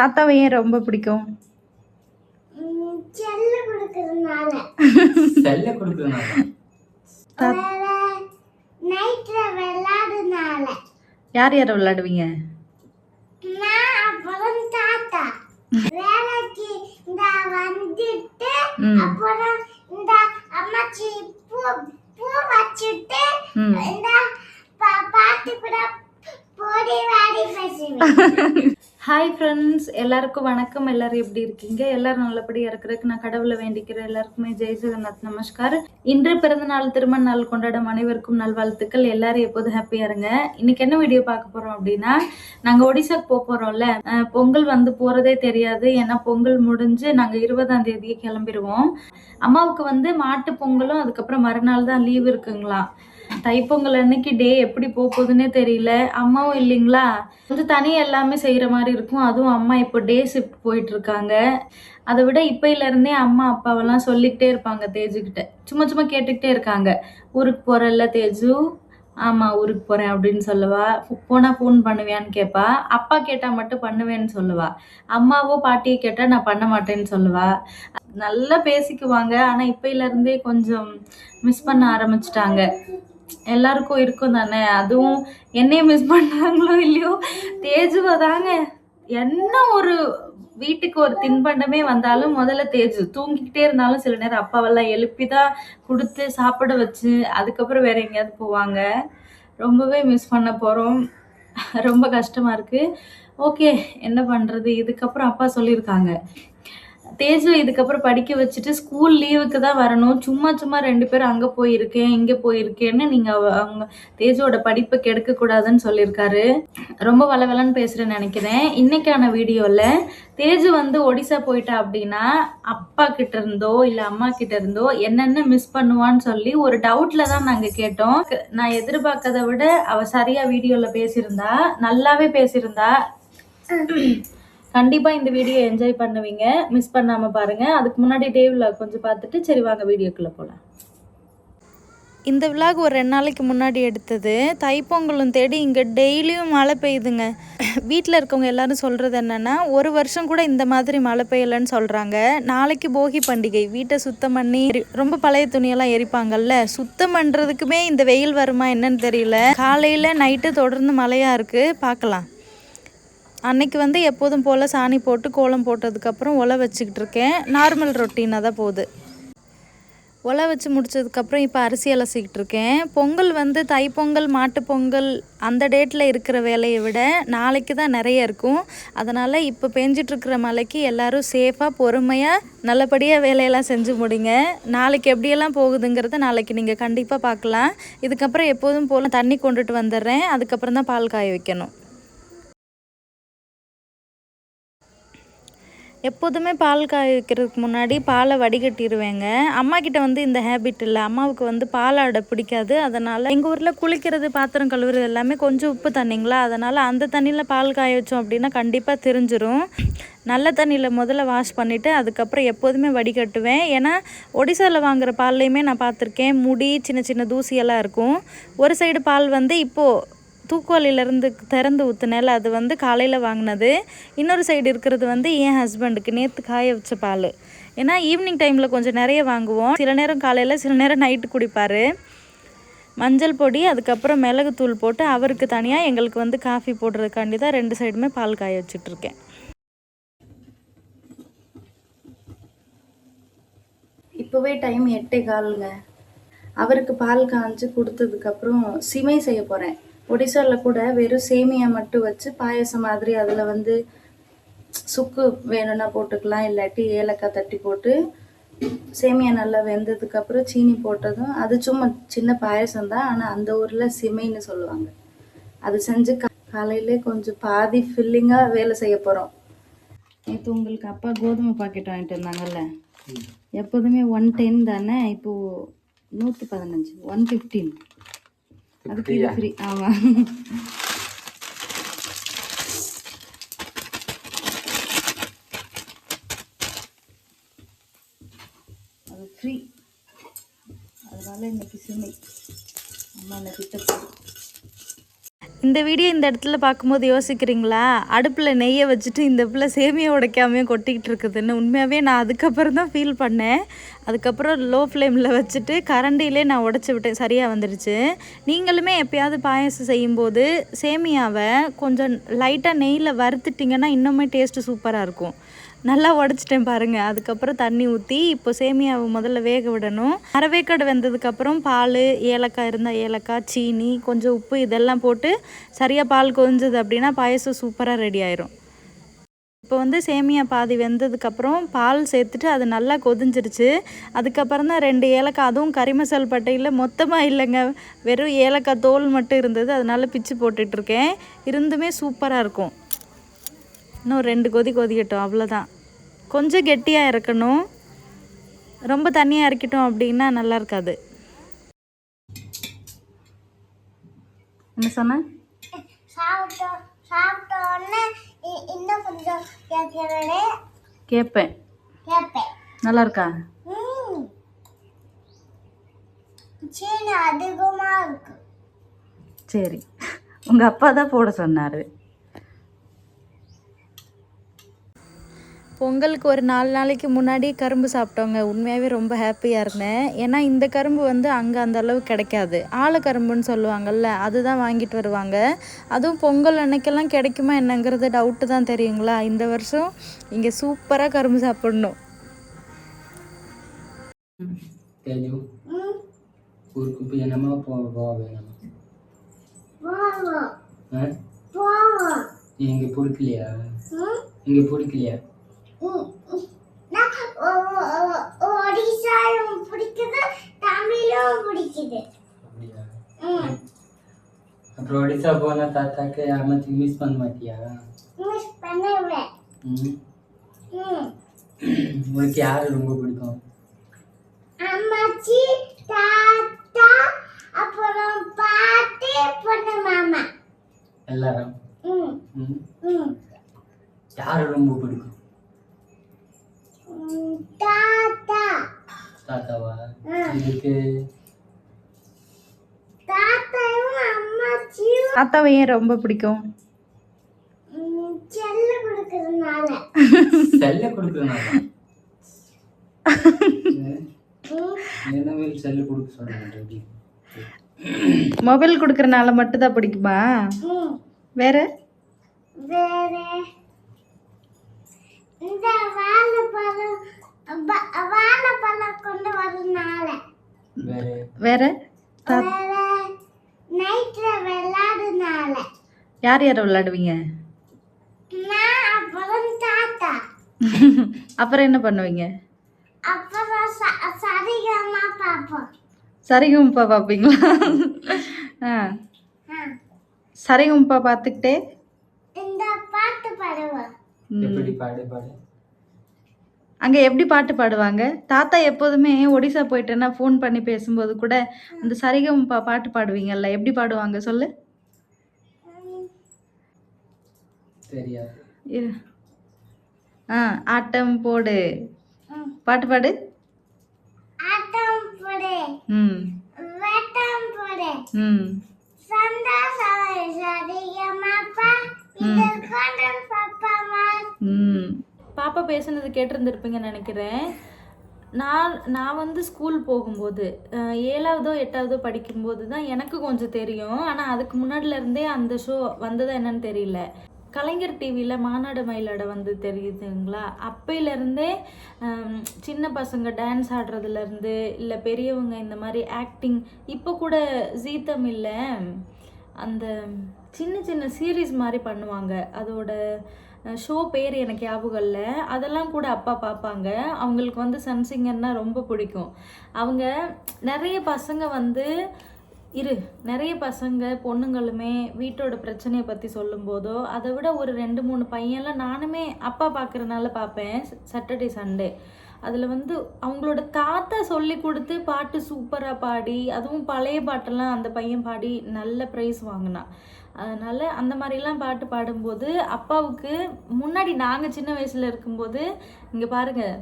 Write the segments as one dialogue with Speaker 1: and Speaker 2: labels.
Speaker 1: தாத்தாவை ஏன் ரொம்ப பிடிக்கும்?
Speaker 2: செல்ல கொடுக்கறதுனால.
Speaker 3: செல்ல கொடுக்குறதுனால.
Speaker 2: வேற நைட்ல விளையாடுனால
Speaker 1: யார் யார் விளையாடுவீங்க?
Speaker 2: நான் அப்புறம் தாத்தா. வேலைக்கு இந்த வந்துட்டு அப்புறம் இந்த அம்மாச்சி பூ பூ வச்சுட்டு இந்த பா- பாட்டு கூட போடி வாடி பேசுவேன்.
Speaker 1: ஹாய் ஃப்ரெண்ட்ஸ் எல்லாருக்கும் வணக்கம். எல்லாரும் எப்படி இருக்கீங்க? எல்லாரும் நல்லபடியாக இருக்கிறதுக்கு நான் கடவுளை வேண்டிக்கிறேன். எல்லாருக்குமே ஜெய் ஜெகநாத் நமஸ்கார் இன்று பிறந்த நாள் திருமண நாள் கொண்டாடும் அனைவருக்கும் நல்வாழ்த்துக்கள். எல்லாரும் எப்போதும் ஹாப்பியா இருங்க. இன்னைக்கு என்ன வீடியோ பார்க்க போறோம் அப்படின்னா நாங்க ஒடிசாக்கு போக போறோம்ல. பொங்கல் வந்து போறதே தெரியாது. ஏன்னா பொங்கல் முடிஞ்சு நாங்க இருபதாம் தேதியே கிளம்பிடுவோம். அம்மாவுக்கு வந்து மாட்டு பொங்கலும் அதுக்கப்புறம் மறுநாள் தான் லீவ் இருக்குங்களா? தைப்பொங்கல் அன்னைக்கு டே எப்படி போக போகுதுன்னே தெரியல. அம்மாவும் இல்லைங்களா? கொஞ்சம் தனி எல்லாமே செய்கிற மாதிரி இருக்கும். அதுவும் அம்மா இப்போ டே ஷிஃப்ட் போயிட்டுருக்காங்க அதை விட இப்பையிலேருந்தே அம்மா அப்பாவெல்லாம் சொல்லிக்கிட்டே இருப்பாங்க தேஜுக்கிட்ட சும்மா சும்மா கேட்டுக்கிட்டே இருக்காங்க. ஊருக்கு போகிறல்ல தேஜு? ஆமாம் ஊருக்கு போகிறேன் அப்படின்னு சொல்லுவா. போனால் ஃபோன் பண்ணுவியான்னு கேட்பா அப்பா கேட்டால் மட்டும் பண்ணுவேன்னு சொல்லுவா. அம்மாவோ பாட்டியை கேட்டால் நான் பண்ண மாட்டேன்னு சொல்லுவா. நல்லா பேசிக்குவாங்க. ஆனால் இப்பையிலேருந்தே கொஞ்சம் மிஸ் பண்ண ஆரம்பிச்சிட்டாங்க. எல்லாருக்கும் இருக்கும் தானே? அதுவும் என்னைய மிஸ் பண்ணாங்களோ இல்லையோ? தேஜுவை தாங்க. என்ன ஒரு வீட்டுக்கு ஒரு தின்பண்டமே வந்தாலும் முதல்ல தேஜு. தூங்கிக்கிட்டே இருந்தாலும் சில நேரம் அப்பாவெல்லாம் எழுப்பி தான் கொடுத்து சாப்பிட வச்சு அதுக்கப்புறம் வேற எங்கேயாவது போவாங்க. ரொம்பவே மிஸ் பண்ண போகிறோம் ரொம்ப கஷ்டமாக இருக்குது ஓகே என்ன பண்ணுறது இதுக்கப்புறம் அப்பா சொல்லியிருக்காங்க. தேஜு இதுக்கப்புறம் படிக்க வச்சுட்டு ஸ்கூல் லீவுக்கு தான் வரணும். சும்மா சும்மா ரெண்டு பேரும் அங்கே போயிருக்கேன் இங்கே போயிருக்கேன்னு நீங்கள் அவங்க தேஜுவோட படிப்பை கெடுக்கக்கூடாதுன்னு சொல்லியிருக்காரு. ரொம்ப வளவலன்னு பேசுகிறேன்னு நினைக்கிறேன். இன்னைக்கான வீடியோவில் தேஜு வந்து ஒடிசா போயிட்டா அப்படின்னா அப்பா கிட்ட இருந்தோ இல்லை அம்மா கிட்ட இருந்தோ என்னென்ன மிஸ் பண்ணுவான்னு சொல்லி ஒரு டவுட்டில் தான் நாங்கள் கேட்டோம். நான் எதிர்பார்க்கதை விட அவள் சரியாக வீடியோவில் பேசியிருந்தா நல்லாவே பேசியிருந்தா கண்டிப்பாக இந்த வீடியோ என்ஜாய் பண்ணுவீங்க. மிஸ் பண்ணாமல் பாருங்கள் அதுக்கு முன்னாடி டேவில் கொஞ்சம் பார்த்துட்டு சரி வாங்க வீடியோக்குள்ளே போகலாம் இந்த விலாக் ஒரு ரெண்டு நாளைக்கு முன்னாடி எடுத்தது. தைப்பொங்கலும் தேடி இங்கே டெய்லியும் மழை பெய்யுதுங்க. வீட்டில் இருக்கவங்க எல்லாரும் சொல்கிறது என்னென்னா ஒரு வருஷம் கூட இந்த மாதிரி மழை பெய்யலைன்னு சொல்கிறாங்க நாளைக்கு போகி பண்டிகை. வீட்டை சுத்தம் பண்ணி ரொம்ப பழைய துணியெல்லாம் எரிப்பாங்கல்ல. சுத்தம் பண்ணுறதுக்குமே இந்த வெயில் வருமா என்னன்னு தெரியல. காலையில் நைட்டு தொடர்ந்து மழையாக இருக்குது பார்க்கலாம். அன்னைக்கு வந்து எப்போதும் போல் சாணி போட்டு கோலம் போட்டதுக்கப்புறம் ஒலை வச்சுக்கிட்டு இருக்கேன் நார்மல் ரொட்டீனாக தான் போகுது. ஒலை வச்சு முடிச்சதுக்கப்புறம் இப்போ அரிசி அலசிக்கிட்டு இருக்கேன் பொங்கல் வந்து தைப்பொங்கல் மாட்டு பொங்கல் அந்த டேட்டில் இருக்கிற வேலையை விட நாளைக்கு தான் நிறைய இருக்கும். அதனால் இப்போ பெஞ்சிட்ருக்கிற மழைக்கு எல்லோரும் சேஃபாக பொறுமையாக நல்லபடியாக வேலையெல்லாம் செஞ்சு முடிங்க. நாளைக்கு எப்படியெல்லாம் போகுதுங்கிறத நாளைக்கு நீங்கள் கண்டிப்பாக பார்க்கலாம். இதுக்கப்புறம் எப்போதும் போல் தண்ணி கொண்டுட்டு வந்துடுறேன். அதுக்கப்புறம் தான் பால் காய வைக்கணும். எப்போதுமே பால் காய வைக்கிறதுக்கு முன்னாடி பாலை வடிகட்டிடுவேங்க அம்மா கிட்ட வந்து இந்த ஹேபிட் இல்லை. அம்மாவுக்கு வந்து பாலாடை பிடிக்காது. அதனால் எங்கள் ஊரில் குளிக்கிறது பாத்திரம் கழுவுறது எல்லாமே கொஞ்சம் உப்பு தண்ணிங்களா? அதனால் அந்த தண்ணியில் பால் காய வச்சோம் அப்படின்னா கண்டிப்பாக தெரிஞ்சிரும். நல்ல தண்ணியில் முதல்ல வாஷ் பண்ணிவிட்டு அதுக்கப்புறம் எப்போதுமே வடிகட்டுவேன். ஏன்னா ஒடிசாவில் வாங்குகிற பால்லையுமே நான் பார்த்துருக்கேன். முடி சின்ன சின்ன தூசியெல்லாம் இருக்கும். ஒரு சைடு பால் வந்து இப்போது தூக்குவாளியிலேருந்து திறந்து ஊற்றுனேல அது வந்து காலையில் வாங்கினது. இன்னொரு சைடு இருக்கிறது வந்து என் ஹஸ்பண்டுக்கு நேற்று காய வச்ச பால். ஏன்னா ஈவினிங் டைமில் கொஞ்சம் நிறைய வாங்குவோம். சில நேரம் காலையில் சில நேரம் நைட்டு குடிப்பார். மஞ்சள் பொடி அதுக்கப்புறம் மிளகுத்தூள் போட்டு அவருக்கு தனியாக எங்களுக்கு வந்து காஃபி போடுறதுக்காண்டி தான் ரெண்டு சைடுமே பால் காய வச்சிட்ருக்கேன் இப்போவே டைம் எட்டே காலுங்க அவருக்கு பால் காய்ச்சி கொடுத்ததுக்கப்புறம் சிமை செய்ய போகிறேன் ஒடிசாவில் கூட வெறும் சேமியா மட்டும் வச்சு பாயசம் மாதிரி அதில் வந்து சுக்கு வேணும்னா போட்டுக்கலாம் இல்லாட்டி ஏலக்காய் தட்டி போட்டு சேமியா நல்லா வெந்ததுக்கப்புறம் சீனி போட்டதும் அது சும்மா சின்ன பாயசம் தான் ஆனால் அந்த ஊரில் சிமைன்னு சொல்லுவாங்க. அது செஞ்சு கா காலையிலே கொஞ்சம் பாதி ஃபில்லிங்காக வேலை செய்ய போகிறோம் நேற்று உங்களுக்கு அப்பா கோதுமை பாக்கெட் வாங்கிட்டு வந்தாங்கல்ல? எப்போதுமே ஒன் டென் தானே? இப்போது நூற்றி பதினஞ்சு ஒன் ஃபிஃப்டீன் அதுக்கு இது ஃப்ரீ ஆமாம் அது ஃப்ரீ அதனால இன்னைக்கு சிமை அம்மா என்ன திட்ட இந்த வீடியோ இந்த இடத்துல பார்க்கும்போது யோசிக்கிறீங்களா? அடுப்பில் நெய்யை வச்சுட்டு இந்த பிள்ளை சேமியா உடைக்காமையே கொட்டிக்கிட்டு இருக்குதுன்னு. உண்மையாகவே நான் அதுக்கப்புறம் தான் ஃபீல் பண்ணேன். அதுக்கப்புறம் லோ ஃப்ளேமில் வச்சுட்டு கரண்டிலே நான் உடச்சி விட்டேன். சரியாக வந்துடுச்சு நீங்களுமே எப்பயாவது பாயாசம் செய்யும்போது சேமியாவை கொஞ்சம் லைட்டாக நெய்யில் வறுத்துட்டிங்கன்னா இன்னுமே டேஸ்ட்டு சூப்பராக இருக்கும். நல்லா உடச்சிட்டேன் பாருங்கள் அதுக்கப்புறம் தண்ணி ஊற்றி இப்போ சேமியாவை முதல்ல வேக விடணும். அரைவேக்காடு வெந்ததுக்கப்புறம் பால் ஏலக்காய் இருந்தால் ஏலக்காய் சீனி கொஞ்சம் உப்பு இதெல்லாம் போட்டு சரியாக பால் கொஞ்சது அப்படின்னா பாயசம் சூப்பராக ரெடி ஆயிரும். இப்போ வந்து சேமியா பாதி வெந்ததுக்கப்புறம் பால் சேர்த்துட்டு அது நல்லா கொதிஞ்சிருச்சு. அதுக்கப்புறம் தான் ரெண்டு ஏலக்காய் அதுவும் கறி மசால் பட்டையில் மொத்தமாக இல்லைங்க. வெறும் ஏலக்காய் தோல் மட்டும் இருந்தது. அதனால் பிச்சு போட்டுட்ருக்கேன் இருந்துமே சூப்பராக இருக்கும். இன்னும் ரெண்டு கொதி கொதிக்கட்டும் அவ்வளோதான் கொஞ்சம் கெட்டியாக இறக்கணும். ரொம்ப தண்ணியாக இறக்கிட்டோம் அப்படின்னா நல்லா இருக்காது. என்ன சொன்ன? கேட்பேன் நல்லா இருக்கு? சரி. உங்கள் அப்பா தான் போட சொன்னார். பொங்கலுக்கு ஒரு நாலு நாளைக்கு முன்னாடி கரும்பு சாப்பிட்டோங்க உண்மையாகவே ரொம்ப ஹாப்பியாக இருந்தேன். ஏன்னா இந்த கரும்பு வந்து அங்கே அந்த அளவு கிடைக்காது. ஆழ கரும்புன்னு சொல்லுவாங்கல்ல அதுதான் வாங்கிட்டு வருவாங்க. அதுவும் பொங்கல் அன்னைக்கெல்லாம் கிடைக்குமா என்னங்கிறது டவுட்டு தான் தெரியுங்களா? இந்த வருஷம் இங்கே சூப்பராக கரும்பு சாப்பிடணும்.
Speaker 3: இங்க பிடிக்கலையா இங்க பிடிக்கலையா
Speaker 2: ஒடிசாவும் பிடிக்குது தமிழும் பிடிக்குது
Speaker 3: அப்புறம் ஒடிசா போனா தாத்தாக்கு அம்மாச்சி மிஸ் பண்ண மாட்டியா
Speaker 2: மிஸ் பண்ணுவேன்
Speaker 3: உனக்கு யாரு ரொம்ப பிடிக்கும்?
Speaker 2: அம்மாச்சி தாத்தா அப்புறம் பாட்டி பொண்ணு மாமா.
Speaker 3: எல்லாரும்? யாரு ரொம்ப பிடிக்கும்?
Speaker 2: தாத்தா.
Speaker 3: தாத்தாவா. இதுக்கு
Speaker 2: தாத்தாவும் அம்மாச்சியும்
Speaker 1: தாத்தாவை ஏன் ரொம்ப பிடிக்கும்?
Speaker 2: ம், செல்ல கொடுக்கறதுனால.
Speaker 3: செல்ல கொடுக்குறனால
Speaker 2: ம்,
Speaker 3: என்ன மேல் செல்லு கொடுக்க சொல்றேன்
Speaker 1: மொபைல் கொடுக்குறனால மட்டும்தான் பிடிக்குமா?
Speaker 2: ம்.
Speaker 1: வேற?
Speaker 2: வேற இந்த வாழைப்பழம் வ- வாழைப்பழம் கொண்டு வரதுனால
Speaker 3: வேற?
Speaker 2: நைட்ல விளையாடுனால
Speaker 1: யார் யார் விளையாடுவீங்க?
Speaker 2: நான் அப்புறம் தாத்தா.
Speaker 1: அப்புறம் என்ன பண்ணுவீங்க?
Speaker 2: அப்புறம் ச- சரிகமா பார்ப்போம்.
Speaker 1: சரிகம்பா பார்ப்பீங்களா? ஆ.
Speaker 2: ஆ,
Speaker 1: சரிகம்பா பார்த்துக்கிட்டே
Speaker 3: எப்படி பாடு பாடு?
Speaker 1: அங்கே எப்படி பாட்டு பாடுவாங்க? தாத்தா எப்போதுமே ஒடிசா போயிட்டேன்னா ஃபோன் பண்ணி பேசும்போது கூட அந்த சரிகம்பா பாட்டு பாடுவீங்கல்ல எப்படி பாடுவாங்க சொல்லு. ஆ ஆட்டம் போடு. பாட்டு பாடு.
Speaker 2: ஆட்டம் போடு.
Speaker 1: ம்.
Speaker 2: வெட்டம் போடு.
Speaker 1: ம்.
Speaker 2: சந்தோஷம் சரிகமாப்பா இது கொண்டு பாப்பாமா
Speaker 1: ம் பாப்பா பேசுனது கேட்டிருந்துருப்பீங்கன்னு நினைக்கிறேன். நான் நான் வந்து ஸ்கூல் போகும்போது ஏழாவதோ எட்டாவதோ படிக்கும்போது தான் எனக்கு கொஞ்சம் தெரியும். ஆனால் அதுக்கு முன்னாடில இருந்தே அந்த ஷோ வந்ததா என்னன்னு தெரியல. கலைஞர் டிவியில் மாநாடு மயிலாட வந்து தெரியுதுங்களா? அப்பையிலேருந்தே சின்ன பசங்க டான்ஸ் ஆடுறதுலேருந்து இல்லை பெரியவங்க இந்த மாதிரி ஆக்டிங் இப்போ கூட ஜீ தமிழில் அந்த சின்ன சின்ன சீரீஸ் மாதிரி பண்ணுவாங்க. அதோட ஷோ பேர் எனக்கு ஞாபகம் இல்லை. அதெல்லாம் கூட அப்பா பார்ப்பாங்க அவங்களுக்கு வந்து சன்சிங்கர்னால் ரொம்ப பிடிக்கும். அவங்க நிறைய பசங்க வந்து இரு நிறைய பசங்க பொண்ணுங்களுமே வீட்டோட பிரச்சனையை பற்றி சொல்லும்போதோ அதை விட ஒரு ரெண்டு மூணு பையன்லாம் நானுமே அப்பா பார்க்குறனால பார்ப்பேன் சாட்டர்டே சண்டே அதில் வந்து அவங்களோட தாத்தா சொல்லி கொடுத்து பாட்டு சூப்பராக பாடி அதுவும் பழைய பாட்டெல்லாம் அந்த பையன் பாடி நல்ல ப்ரைஸ் வாங்கினான். அதனால் அந்த மாதிரிலாம் பாட்டு பாடும்போது அப்பாவுக்கு முன்னாடி நாங்கள் சின்ன வயசில் இருக்கும்போது இங்கே பாருங்கள்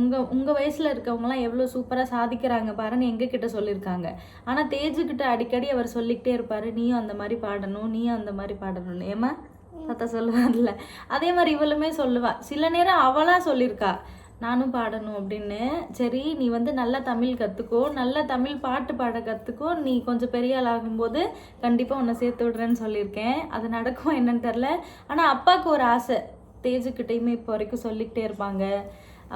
Speaker 1: உங்கள் உங்கள் வயசில் இருக்கவங்களாம் எவ்வளோ சூப்பராக சாதிக்கிறாங்க பாருன்னு எங்ககிட்ட சொல்லியிருக்காங்க. ஆனால் தேஜுக்கிட்ட அடிக்கடி அவர் சொல்லிக்கிட்டே இருப்பார் நீயும் அந்த மாதிரி பாடணும் நீயும் அந்த மாதிரி பாடணும்னு. ஏமா தாத்தா சொல்லுவார்ல. அதே மாதிரி இவளுமே சொல்லுவா. சில நேரம் அவளாக சொல்லியிருக்கா. நானும் பாடணும் அப்படின்னு. சரி நீ வந்து நல்லா தமிழ் கற்றுக்கோ நல்லா தமிழ் பாட்டு பாட கற்றுக்கோ நீ கொஞ்சம் பெரிய ஆளாகும்போது ஆகும்போது கண்டிப்பாக உன்னை சேர்த்து விடுறேன்னு சொல்லியிருக்கேன். அது நடக்கும் என்னன்னு தெரில ஆனால் அப்பாவுக்கு ஒரு ஆசை. தேஜுக்கிட்டேயுமே இப்போ வரைக்கும் சொல்லிக்கிட்டே இருப்பாங்க.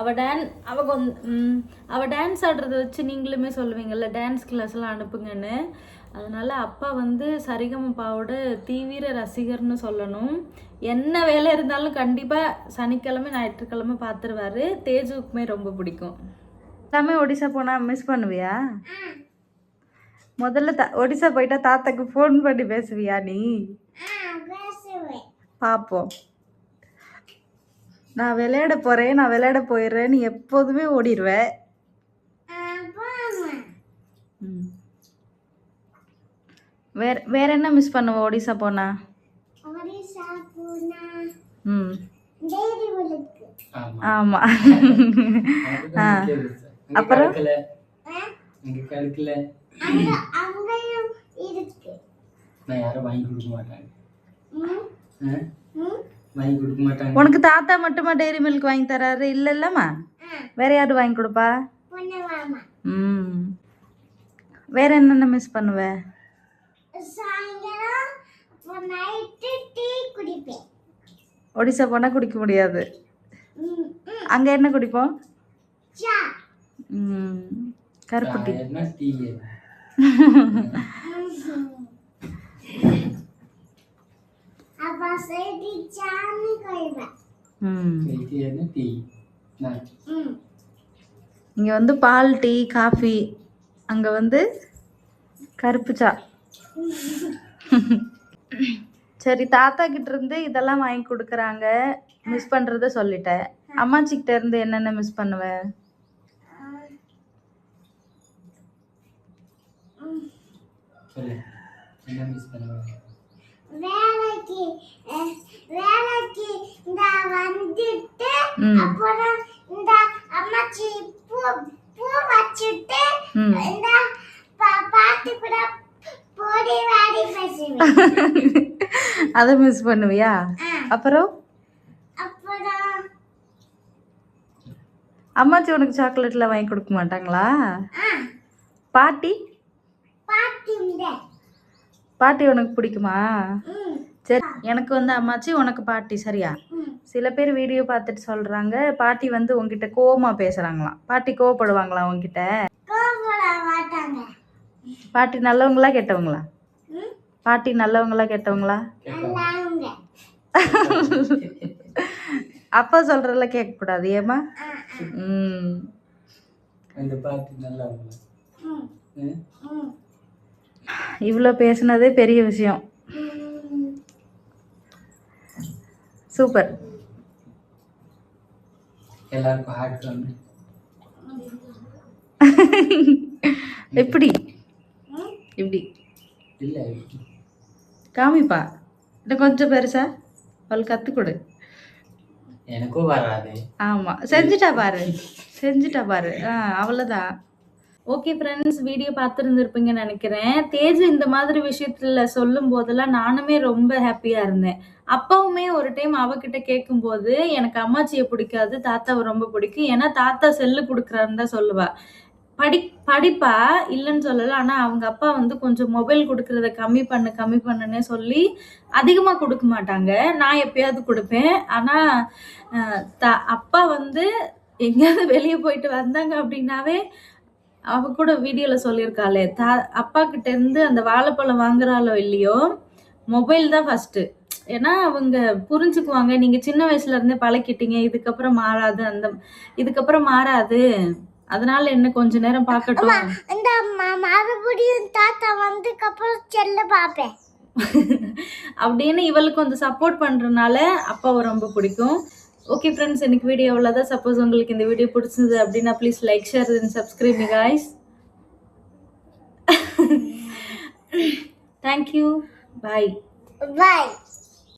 Speaker 1: அவள் டான் அவள் கொஞ்சம் அவள் டான்ஸ் ஆடுறத வச்சு நீங்களுமே சொல்லுவீங்கள்ல டான்ஸ் கிளாஸ்லாம் அனுப்புங்கன்னு. அதனால் அப்பா வந்து சரிகமப்பாவோட தீவிர ரசிகர்னு சொல்லணும். என்ன வேலை இருந்தாலும் கண்டிப்பாக சனிக்கிழமை ஞாயிற்றுக்கிழமை பார்த்துருவாரு தேஜுக்குமே ரொம்ப பிடிக்கும். எல்லாமே ஒடிசா போனால் மிஸ் பண்ணுவியா? முதல்ல த ஒடிசா போயிட்டா தாத்தாக்கு ஃபோன் பண்ணி பேசுவியா நீ? பார்ப்போம் நான் விளையாட போகிறேன் நான் விளையாட போயிடுறேன். நீ எப்போதுமே ஓடிடுவேன்
Speaker 2: ஆ போமா
Speaker 1: ம். வேற வேற என்ன மிஸ் பண்ணுவ? ஒடிசா போனா?
Speaker 2: ஒரிசா பூனா
Speaker 1: ம்.
Speaker 2: டெய்ரி விளக்கு
Speaker 3: ஆமா.
Speaker 1: அப்புறம்?
Speaker 3: அங்க கிடைக்கல
Speaker 2: அங்க அங்கேயும் இருக்கு.
Speaker 3: நான் யாரும் வாங்கி கொடுக்க மாட்டாங்க. வாங்கி கொடுக்க மாட்டாங்க.
Speaker 1: உனக்கு தாத்தா மட்டுமா டெய்ரி மில்க் வாங்கி தராரு? இல்ல இல்லம்மா? வேற யாரு வாங்கி கொடுப்பா? ம். வேற என்னென்ன மிஸ் பண்ணுவ?
Speaker 2: சாயங்காலம் அப்போ நைட்டு டீ குடிப்பேன்.
Speaker 1: ஒடிசா போனா குடிக்க முடியாது. அங்க என்ன குடிப்போம்? கருப்பு டீ இங்க வந்து பால் டீ காஃபி. அங்க வந்து கருப்பு சா. சரி தாத்தா கிட்ட இருந்து இதெல்லாம் வாங்கி கொடுக்குறாங்க. மிஸ் பண்றத சொல்லிட்டேன். அம்மாச்சி கிட்ட இருந்து என்னென்ன மிஸ் பண்ணுவ?
Speaker 3: சொல்லு. என்ன மிஸ் பண்ணுவேன்
Speaker 2: வேலைக்கு வேலைக்கு இந்த வந்துட்டு. அப்புறம் இந்த அம்மாச்சி பூ பூ வச்சுட்டு. இந்த பாட்டு கூட
Speaker 1: அதை மிஸ் பண்ணுவியா? அப்புறம்? அம்மாச்சி உனக்கு சாக்லேட்லாம் வாங்கி கொடுக்க மாட்டாங்களா? பாட்டி?
Speaker 2: பாட்டு
Speaker 1: உனக்கு பிடிக்குமா? சரி எனக்கு வந்து அம்மாச்சி உனக்கு பாட்டி சரியா. சில பேர் வீடியோ பார்த்துட்டு சொல்றாங்க பாட்டி வந்து உங்ககிட்ட கோவமா பேசுறாங்களாம். பாட்டி கோவப்படுவாங்களா உங்ககிட்ட பாட்டி நல்லவங்களா கெட்டவங்களா? பாட்டி நல்லவங்களா கெட்டவங்களா? அப்பா சொல்றதுல கேட்க கூடாது ஏமா ம். இவ்வளோ பேசுனதே பெரிய விஷயம். சூப்பர்.
Speaker 3: எல்லாருக்கும் ஹார்ட்
Speaker 1: எப்படி? இப்படி.
Speaker 3: இல்லை
Speaker 1: காமிப்பா. இன்னும் கொஞ்சம் பெருசா. அவள் கற்றுக் கொடு.
Speaker 3: எனக்கும் வராது.
Speaker 1: ஆமாம் செஞ்சுட்டா பாரு. செஞ்சுட்டா பாரு. ஆ அவ்வளோதான் ஓகே ஃப்ரெண்ட்ஸ் வீடியோ பார்த்துருந்துருப்பீங்கன்னு நினைக்கிறேன். தேஜ் இந்த மாதிரி விஷயத்துல சொல்லும் போதெல்லாம் நானுமே ரொம்ப ஹாப்பியாக இருந்தேன். அப்பாவுமே ஒரு டைம் அவகிட்ட கேட்கும்போது எனக்கு அம்மாச்சியை பிடிக்காது தாத்தாவை ரொம்ப பிடிக்கும். ஏன்னா தாத்தா செல்லு கொடுக்குறாருன்னு தான் சொல்லுவா. படி படிப்பா இல்லைன்னு சொல்லலை. ஆனால் அவங்க அப்பா வந்து கொஞ்சம் மொபைல் கொடுக்கறத கம்மி பண்ணு கம்மி பண்ணுன்னே சொல்லி அதிகமாக கொடுக்க மாட்டாங்க. நான் எப்பயாவது கொடுப்பேன். ஆனால் த அப்பா வந்து எங்கேயாவது வெளியே போயிட்டு வந்தாங்க அப்படின்னாவே அவ கூட வீடியோவில் சொல்லியிருக்காளே. தா அப்பா கிட்டேருந்து அந்த வாழைப்பழம் வாங்குறாளோ இல்லையோ மொபைல் தான் ஃபஸ்ட்டு ஏன்னா அவங்க புரிஞ்சுக்குவாங்க. நீங்கள் சின்ன வயசுலேருந்தே பழக்கிட்டீங்க. இதுக்கப்புறம் மாறாது அந்த இதுக்கப்புறம் மாறாது. அதனால என்ன கொஞ்ச நேரம் பார்க்கட்டும்.
Speaker 2: இந்த மறுபடியும் தாத்தா வந்ததுக்கு அப்புறம் செல்ல பார்ப்பேன்.
Speaker 1: அப்படின்னு இவளுக்கு கொஞ்சம் சப்போர்ட் பண்ணுறனால அப்பாவை ரொம்ப பிடிக்கும். ஓகே ஃப்ரெண்ட்ஸ் எனக்கு வீடியோ அவ்வளோதான் சப்போஸ் உங்களுக்கு இந்த வீடியோ பிடிச்சிருந்தது அப்படின்னா please like share and subscribe guys thank you bye
Speaker 2: bye